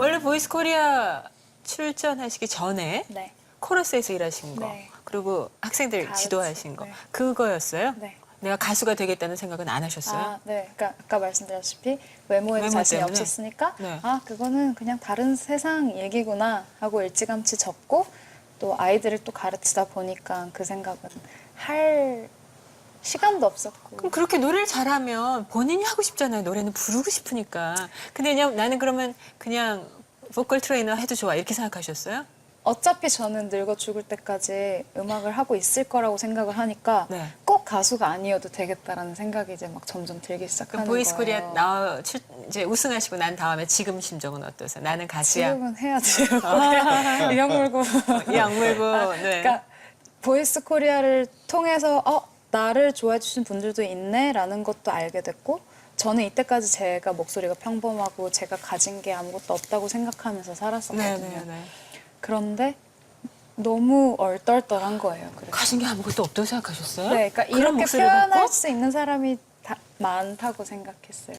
원래 보이스 코리아 출전하시기 전에 네. 코러스에서 일하신 거, 네. 그리고 학생들 가르치- 지도하신 거, 네. 그거였어요? 네. 내가 가수가 되겠다는 생각은 안 하셨어요? 아, 네. 그러니까 아까 말씀드렸다시피 외모에 외모 자신이 때문에? 없었으니까 네. 아 그거는 그냥 다른 세상 얘기구나 하고 일찌감치 접고 또 아이들을 또 가르치다 보니까 그 생각은 할 시간도 없었고 그럼 그렇게 노래를 잘하면 본인이 하고 싶잖아요. 노래는 부르고 싶으니까. 근데 그냥 나는 그러면 그냥 보컬 트레이너 해도 좋아 이렇게 생각하셨어요? 어차피 저는 늙어 죽을 때까지 음악을 하고 있을 거라고 생각을 하니까 네. 꼭 가수가 아니어도 되겠다라는 생각이 이제 막 점점 들기 시작하는 보이스 거예요. 코리아 나 출- 이제 우승하시고 난 다음에 지금 심정은 어떠세요? 나는 가수야. 지금은 해야지 이악 물고 이 악물고. 네. 그러니까 보이스 코리아를 통해서 어 나를 좋아해 주신 분들도 있네라는 것도 알게 됐고 저는 이때까지 제가 목소리가 평범하고 제가 가진 게 아무것도 없다고 생각하면서 살았었거든요. 네네네. 그런데 너무 얼떨떨한 거예요. 그래서. 가진 게 아무것도 없다고 생각하셨어요? 네, 그러니까 이렇게 표현할? 수 있는 사람이 다, 많다고 생각했어요.